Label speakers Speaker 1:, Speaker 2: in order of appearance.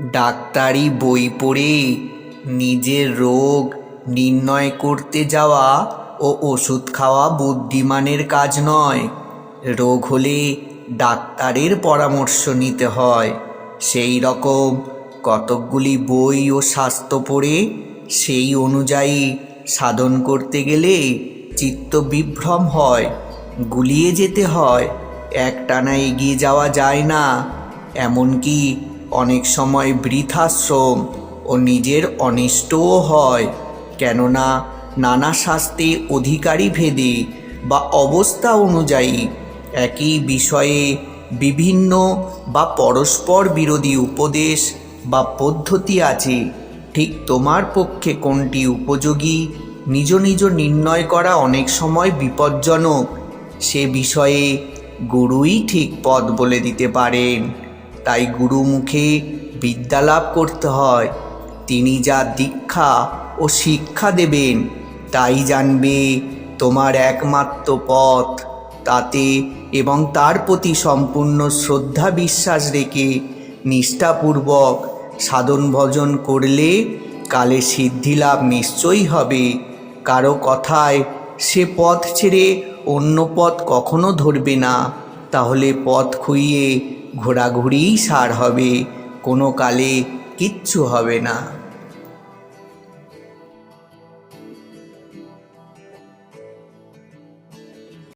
Speaker 1: ডাক্তারি বই পড়ে নিজের রোগ নির্ণয় করতে যাওয়া ও ওষুধ খাওয়া বুদ্ধিমানের কাজ নয়। রোগ হলে ডাক্তারের পরামর্শ নিতে হয়। সেই রকম কতকগুলি বই ও স্বাস্থ্য পড়ে সেই অনুযায়ী সাধন করতে গেলে চিত্ত বিভ্রম হয়, গুলিয়ে যেতে হয়। একটানা এগিয়ে যাওয়া যায় না, এমনকি অনেক সময় বৃথাশ্রম ও নিজের অনিষ্টও হয়। কেননা নানা শাস্তে অধিকারী ভেদে বা অবস্থা অনুযায়ী একই বিষয়ে বিভিন্ন বা পরস্পর বিরোধী উপদেশ বা পদ্ধতি আছে। ঠিক তোমার পক্ষে কোনটি উপযোগী? নিজ নিজ নির্ণয় করা অনেক সময় বিপজ্জনক। সে বিষয়ে গুরুই ঠিক পথ বলে দিতে পারেন। তাই গুরুমুখে বিদ্যা লাভ করতে হয়। তিনি যা দীক্ষা ও শিক্ষা দেবেন, তাই জানবে তোমার একমাত্র পথ। তাতে এবং তার প্রতি সম্পূর্ণ শ্রদ্ধা বিশ্বাস রেখে নিষ্ঠাপূর্বক সাধন ভজন করলে কালে সিদ্ধি লাভ নিশ্চয়ই হবে। কারও কথায় সে পথ ছেড়ে অন্য পথ কখনো ধরবে না। তাহলে পথ খুইয়ে ঘোরাঘুরিই সার হবে কোনো কালে কিচ্ছু হবে না।